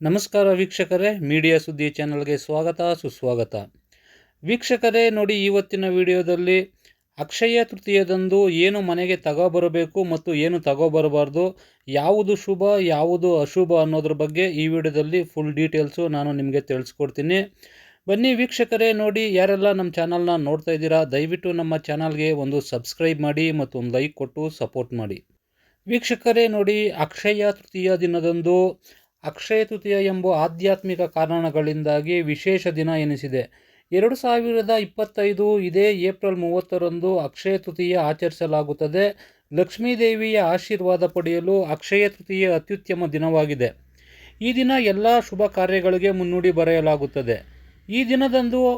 ನಮಸ್ಕಾರ ವೀಕ್ಷಕರೇ, ಮೀಡಿಯಾ ಸುದ್ದಿ ಚಾನಲ್ಗೆ ಸ್ವಾಗತ, ಸುಸ್ವಾಗತ. ವೀಕ್ಷಕರೇ, ನೋಡಿ ಇವತ್ತಿನ ವಿಡಿಯೋದಲ್ಲಿ ಅಕ್ಷಯ ತೃತೀಯದಂದು ಏನು ಮನೆಗೆ ತಗೋಬರಬೇಕು ಮತ್ತು ಏನು ತಗೋಬರಬಾರ್ದು, ಯಾವುದು ಶುಭ, ಯಾವುದು ಅಶುಭ ಅನ್ನೋದ್ರ ಬಗ್ಗೆ ಈ ವಿಡಿಯೋದಲ್ಲಿ ಫುಲ್ ಡೀಟೇಲ್ಸು ನಾನು ನಿಮಗೆ ತಿಳಿಸ್ಕೊಡ್ತೀನಿ. ಬನ್ನಿ ವೀಕ್ಷಕರೇ, ನೋಡಿ ಯಾರೆಲ್ಲ ನಮ್ಮ ಚಾನಲ್ನ ನೋಡ್ತಾ ಇದ್ದೀರಾ, ದಯವಿಟ್ಟು ನಮ್ಮ ಚಾನಲ್ಗೆ ಒಂದು ಸಬ್ಸ್ಕ್ರೈಬ್ ಮಾಡಿ ಮತ್ತು ಒಂದು ಲೈಕ್ ಕೊಟ್ಟು ಸಪೋರ್ಟ್ ಮಾಡಿ. ವೀಕ್ಷಕರೇ, ನೋಡಿ ಅಕ್ಷಯ ತೃತೀಯ ದಿನದಂದು ಅಕ್ಷಯ ತೃತೀಯ ಎಂಬ ಆಧ್ಯಾತ್ಮಿಕ ಕಾರಣಗಳಿಂದಾಗಿ ವಿಶೇಷ ದಿನ ಎನಿಸಿದೆ. ಎರಡು ಸಾವಿರದ ಇಪ್ಪತ್ತೈದು ಇದೇ ಏಪ್ರಿಲ್ ಮೂವತ್ತರಂದು ಅಕ್ಷಯ ತೃತೀಯ ಆಚರಿಸಲಾಗುತ್ತದೆ. ಲಕ್ಷ್ಮೀದೇವಿಯ ಆಶೀರ್ವಾದ ಪಡೆಯಲು ಅಕ್ಷಯ ತೃತೀಯ ಅತ್ಯುತ್ತಮ ದಿನವಾಗಿದೆ. ಈ ದಿನ ಎಲ್ಲ ಶುಭ ಕಾರ್ಯಗಳಿಗೆ ಮುನ್ನುಡಿ ಬರೆಯಲಾಗುತ್ತದೆ. ಈ ದಿನದಂದು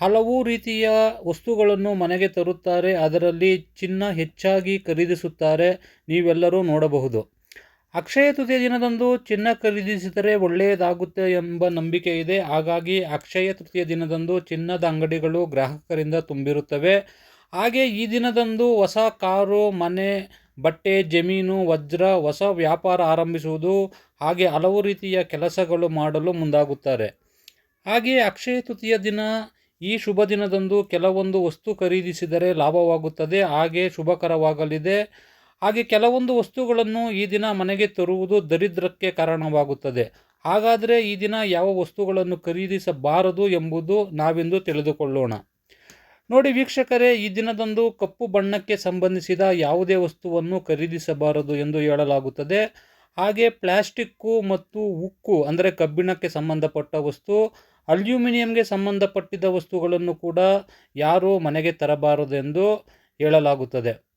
ಹಲವು ರೀತಿಯ ವಸ್ತುಗಳನ್ನು ಮನೆಗೆ ತರುತ್ತಾರೆ. ಅದರಲ್ಲಿ ಚಿನ್ನ ಹೆಚ್ಚಾಗಿ ಖರೀದಿಸುತ್ತಾರೆ. ನೀವೆಲ್ಲರೂ ನೋಡಬಹುದು. ಅಕ್ಷಯ ತೃತೀಯ ದಿನದಂದು ಚಿನ್ನ ಖರೀದಿಸಿದರೆ ಒಳ್ಳೆಯದಾಗುತ್ತೆ ಎಂಬ ನಂಬಿಕೆ ಇದೆ. ಹಾಗಾಗಿ ಅಕ್ಷಯ ತೃತೀಯ ದಿನದಂದು ಚಿನ್ನದ ಅಂಗಡಿಗಳು ಗ್ರಾಹಕರಿಂದ ತುಂಬಿರುತ್ತವೆ. ಹಾಗೆ ಈ ದಿನದಂದು ಹೊಸ ಕಾರು, ಮನೆ, ಬಟ್ಟೆ, ಜಮೀನು, ವಜ್ರ, ಹೊಸ ವ್ಯಾಪಾರ ಆರಂಭಿಸುವುದು ಹಾಗೆ ಹಲವು ರೀತಿಯ ಕೆಲಸಗಳು ಮಾಡಲು ಮುಂದಾಗುತ್ತಾರೆ. ಹಾಗೆ ಅಕ್ಷಯ ತೃತೀಯ ದಿನ ಈ ಶುಭ ದಿನದಂದು ಕೆಲವೊಂದು ವಸ್ತು ಖರೀದಿಸಿದರೆ ಲಾಭವಾಗುತ್ತದೆ. ಹಾಗೆ ಶುಭಕರವಾಗಲಿದೆ. ಹಾಗೆ ಕೆಲವೊಂದು ವಸ್ತುಗಳನ್ನು ಈ ದಿನ ಮನೆಗೆ ತರುವುದು ದರಿದ್ರಕ್ಕೆ ಕಾರಣವಾಗುತ್ತದೆ. ಹಾಗಾದರೆ ಈ ದಿನ ಯಾವ ವಸ್ತುಗಳನ್ನು ಖರೀದಿಸಬಾರದು ಎಂಬುದು ನಾವಿಂದು ತಿಳಿದುಕೊಳ್ಳೋಣ. ನೋಡಿ ವೀಕ್ಷಕರೇ, ಈ ದಿನದಂದು ಕಪ್ಪು ಬಣ್ಣಕ್ಕೆ ಸಂಬಂಧಿಸಿದ ಯಾವುದೇ ವಸ್ತುವನ್ನು ಖರೀದಿಸಬಾರದು ಎಂದು ಹೇಳಲಾಗುತ್ತದೆ. ಹಾಗೆ ಪ್ಲಾಸ್ಟಿಕ್ಕು ಮತ್ತು ಉಕ್ಕು, ಅಂದರೆ ಕಬ್ಬಿಣಕ್ಕೆ ಸಂಬಂಧಪಟ್ಟ ವಸ್ತು, ಅಲ್ಯೂಮಿನಿಯಂಗೆ ಸಂಬಂಧಪಟ್ಟಿದ್ದ ವಸ್ತುಗಳನ್ನು ಕೂಡ ಯಾರೂ ಮನೆಗೆ ತರಬಾರದು ಎಂದು ಹೇಳಲಾಗುತ್ತದೆ.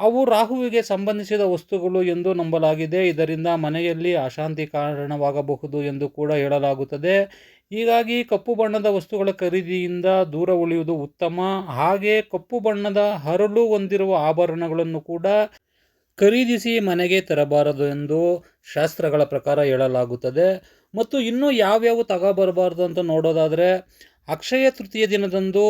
ಅವು ರಾಹುವಿಗೆ ಸಂಬಂಧಿಸಿದ ವಸ್ತುಗಳು ಎಂದು ನಂಬಲಾಗಿದೆ. ಇದರಿಂದ ಮನೆಯಲ್ಲಿ ಅಶಾಂತಿ ಕಾರಣವಾಗಬಹುದು ಎಂದು ಕೂಡ ಹೇಳಲಾಗುತ್ತದೆ. ಹೀಗಾಗಿ ಕಪ್ಪು ಬಣ್ಣದ ವಸ್ತುಗಳ ಖರೀದಿಯಿಂದ ದೂರ ಉಳಿಯುವುದು ಉತ್ತಮ. ಹಾಗೆ ಕಪ್ಪು ಬಣ್ಣದ ಹರಳು ಹೊಂದಿರುವ ಆಭರಣಗಳನ್ನು ಕೂಡ ಖರೀದಿಸಿ ಮನೆಗೆ ತರಬಾರದು ಎಂದು ಶಾಸ್ತ್ರಗಳ ಪ್ರಕಾರ ಹೇಳಲಾಗುತ್ತದೆ. ಮತ್ತು ಇನ್ನೂ ಯಾವ್ಯಾವ ತಗೋಬರಬಾರ್ದು ಅಂತ ನೋಡೋದಾದರೆ, ಅಕ್ಷಯ ತೃತೀಯ ದಿನದಂದು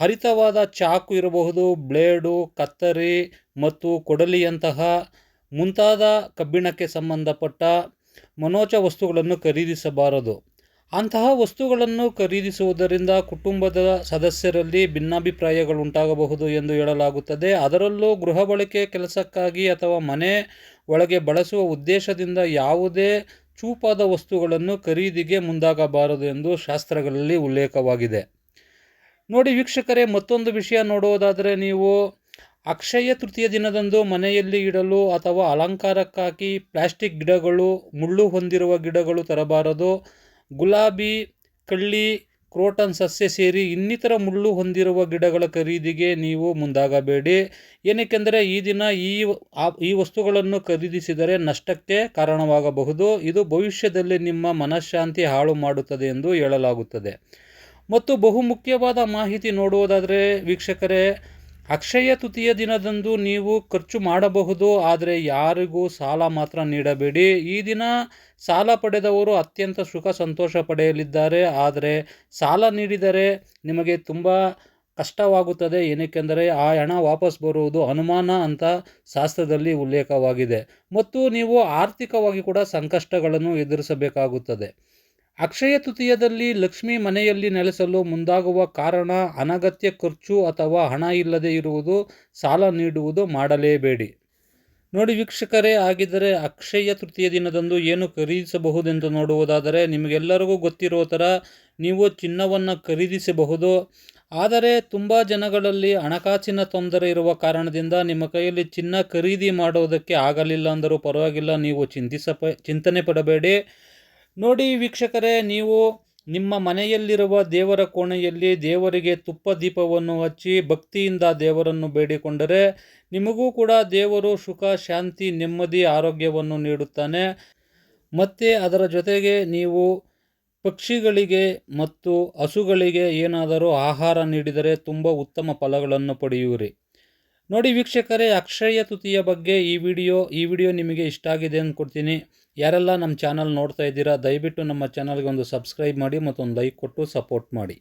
ಹರಿತವಾದ ಚಾಕು ಇರಬಹುದು, ಬ್ಲೇಡು, ಕತ್ತರಿ ಮತ್ತು ಕೊಡಲಿಯಂತಹ ಮುಂತಾದ ಕಬ್ಬಿಣಕ್ಕೆ ಸಂಬಂಧಪಟ್ಟ ಮನೋಚ ವಸ್ತುಗಳನ್ನು ಖರೀದಿಸಬಾರದು. ಅಂತಹ ವಸ್ತುಗಳನ್ನು ಖರೀದಿಸುವುದರಿಂದ ಕುಟುಂಬದ ಸದಸ್ಯರಲ್ಲಿ ಭಿನ್ನಾಭಿಪ್ರಾಯಗಳುಂಟಾಗಬಹುದು ಎಂದು ಹೇಳಲಾಗುತ್ತದೆ. ಅದರಲ್ಲೂ ಗೃಹ ಬಳಕೆ ಕೆಲಸಕ್ಕಾಗಿ ಅಥವಾ ಮನೆ ಒಳಗೆ ಬಳಸುವ ಉದ್ದೇಶದಿಂದ ಯಾವುದೇ ಚೂಪಾದ ವಸ್ತುಗಳನ್ನು ಖರೀದಿಗೆ ಮುಂದಾಗಬಾರದು ಎಂದು ಶಾಸ್ತ್ರಗಳಲ್ಲಿ ಉಲ್ಲೇಖವಾಗಿದೆ. ನೋಡಿ ವೀಕ್ಷಕರೇ, ಮತ್ತೊಂದು ವಿಷಯ ನೋಡುವುದಾದರೆ ನೀವು ಅಕ್ಷಯ ತೃತೀಯ ದಿನದಂದು ಮನೆಯಲ್ಲಿ ಇಡಲು ಅಥವಾ ಅಲಂಕಾರಕ್ಕಾಗಿ ಪ್ಲಾಸ್ಟಿಕ್ ಗಿಡಗಳು, ಮುಳ್ಳು ಹೊಂದಿರುವ ಗಿಡಗಳು ತರಬಾರದು. ಗುಲಾಬಿ, ಕಳ್ಳಿ, ಕ್ರೋಟನ್ ಸಸ್ಯ ಸೇರಿ ಇನ್ನಿತರ ಮುಳ್ಳು ಹೊಂದಿರುವ ಗಿಡಗಳ ಖರೀದಿಗೆ ನೀವು ಮುಂದಾಗಬೇಡಿ. ಏನಕ್ಕೆಂದರೆ ಈ ದಿನ ಈ ಈ ವಸ್ತುಗಳನ್ನು ಖರೀದಿಸಿದರೆ ನಷ್ಟಕ್ಕೆ ಕಾರಣವಾಗಬಹುದು. ಇದು ಭವಿಷ್ಯದಲ್ಲಿ ನಿಮ್ಮ ಮನಃಶಾಂತಿ ಹಾಳು ಮಾಡುತ್ತದೆ ಎಂದು ಹೇಳಲಾಗುತ್ತದೆ. ಮತ್ತು ಬಹುಮುಖ್ಯವಾದ ಮಾಹಿತಿ ನೋಡುವುದಾದರೆ ವೀಕ್ಷಕರೇ, ಅಕ್ಷಯ ತೃತೀಯ ದಿನದಂದು ನೀವು ಖರ್ಚು ಮಾಡಬಹುದು, ಆದರೆ ಯಾರಿಗೂ ಸಾಲ ಮಾತ್ರ ನೀಡಬೇಡಿ. ಈ ದಿನ ಸಾಲ ಪಡೆದವರು ಅತ್ಯಂತ ಸುಖ ಸಂತೋಷ ಪಡೆಯಲಿದ್ದಾರೆ, ಆದರೆ ಸಾಲ ನೀಡಿದರೆ ನಿಮಗೆ ತುಂಬ ಕಷ್ಟವಾಗುತ್ತದೆ. ಏನಕ್ಕೆಂದರೆ, ಆ ಹಣ ವಾಪಸ್ ಬರುವುದು ಅನುಮಾನ ಅಂತ ಶಾಸ್ತ್ರದಲ್ಲಿ ಉಲ್ಲೇಖವಾಗಿದೆ. ಮತ್ತು ನೀವು ಆರ್ಥಿಕವಾಗಿ ಕೂಡ ಸಂಕಷ್ಟಗಳನ್ನು ಎದುರಿಸಬೇಕಾಗುತ್ತದೆ. ಅಕ್ಷಯ ತೃತೀಯದಲ್ಲಿ ಲಕ್ಷ್ಮಿ ಮನೆಯಲ್ಲಿ ನೆಲೆಸಲು ಮುಂದಾಗುವ ಕಾರಣ ಅನಗತ್ಯ ಖರ್ಚು ಅಥವಾ ಹಣ ಇಲ್ಲದೆ ಇರುವುದು ಸಾಲ ನೀಡುವುದು ಮಾಡಲೇಬೇಡಿ. ನೋಡಿ ವೀಕ್ಷಕರೇ ಆಗಿದ್ದರೆ ಅಕ್ಷಯ ತೃತೀಯ ದಿನದಂದು ಏನು ಖರೀದಿಸಬಹುದೆಂದು ನೋಡುವುದಾದರೆ ನಿಮಗೆಲ್ಲರಿಗೂ ಗೊತ್ತಿರೋ ಥರ ನೀವು ಚಿನ್ನವನ್ನು ಖರೀದಿಸಬಹುದು. ಆದರೆ ತುಂಬ ಜನಗಳಲ್ಲಿ ಹಣಕಾಸಿನ ತೊಂದರೆ ಇರುವ ಕಾರಣದಿಂದ ನಿಮ್ಮ ಕೈಯಲ್ಲಿ ಚಿನ್ನ ಖರೀದಿ ಮಾಡೋದಕ್ಕೆ ಆಗಲಿಲ್ಲ ಅಂದರೂ ಪರವಾಗಿಲ್ಲ, ನೀವು ಚಿಂತಿಸ ಚಿಂತನೆ ಪಡಬೇಡಿ. ನೋಡಿ ವೀಕ್ಷಕರೇ, ನೀವು ನಿಮ್ಮ ಮನೆಯಲ್ಲಿರುವ ದೇವರ ಕೋಣೆಯಲ್ಲಿ ದೇವರಿಗೆ ತುಪ್ಪ ದೀಪವನ್ನು ಹಚ್ಚಿ ಭಕ್ತಿಯಿಂದ ದೇವರನ್ನು ಬೇಡಿಕೊಂಡರೆ ನಿಮಗೂ ಕೂಡ ದೇವರು ಸುಖ, ಶಾಂತಿ, ನೆಮ್ಮದಿ, ಆರೋಗ್ಯವನ್ನು ನೀಡುತ್ತಾನೆ. ಮತ್ತು ಅದರ ಜೊತೆಗೆ ನೀವು ಪಕ್ಷಿಗಳಿಗೆ ಮತ್ತು ಹಸುಗಳಿಗೆ ಏನಾದರೂ ಆಹಾರ ನೀಡಿದರೆ ತುಂಬ ಉತ್ತಮ ಫಲಗಳನ್ನು ಪಡೆಯುವಿರಿ. ನೋಡಿ ವೀಕ್ಷಕರೇ, ಅಕ್ಷಯ ತುತಿಯ ಬಗ್ಗೆ ಈ ವಿಡಿಯೋ ಈ ವಿಡಿಯೋ ನಿಮಗೆ ಇಷ್ಟ ಆಗಿದೆ ಅಂದ್ಕೊಡ್ತೀನಿ. ಯಾರೆಲ್ಲ ನಮ್ಮ ಚಾನಲ್ ನೋಡ್ತಾ ಇದ್ದೀರಾ, ದಯವಿಟ್ಟು ನಮ್ಮ ಚಾನಲ್ಗೆ ಒಂದು ಸಬ್ಸ್ಕ್ರೈಬ್ ಮಾಡಿ ಮತ್ತೊಂದು ಲೈಕ್ ಕೊಟ್ಟು ಸಪೋರ್ಟ್ ಮಾಡಿ.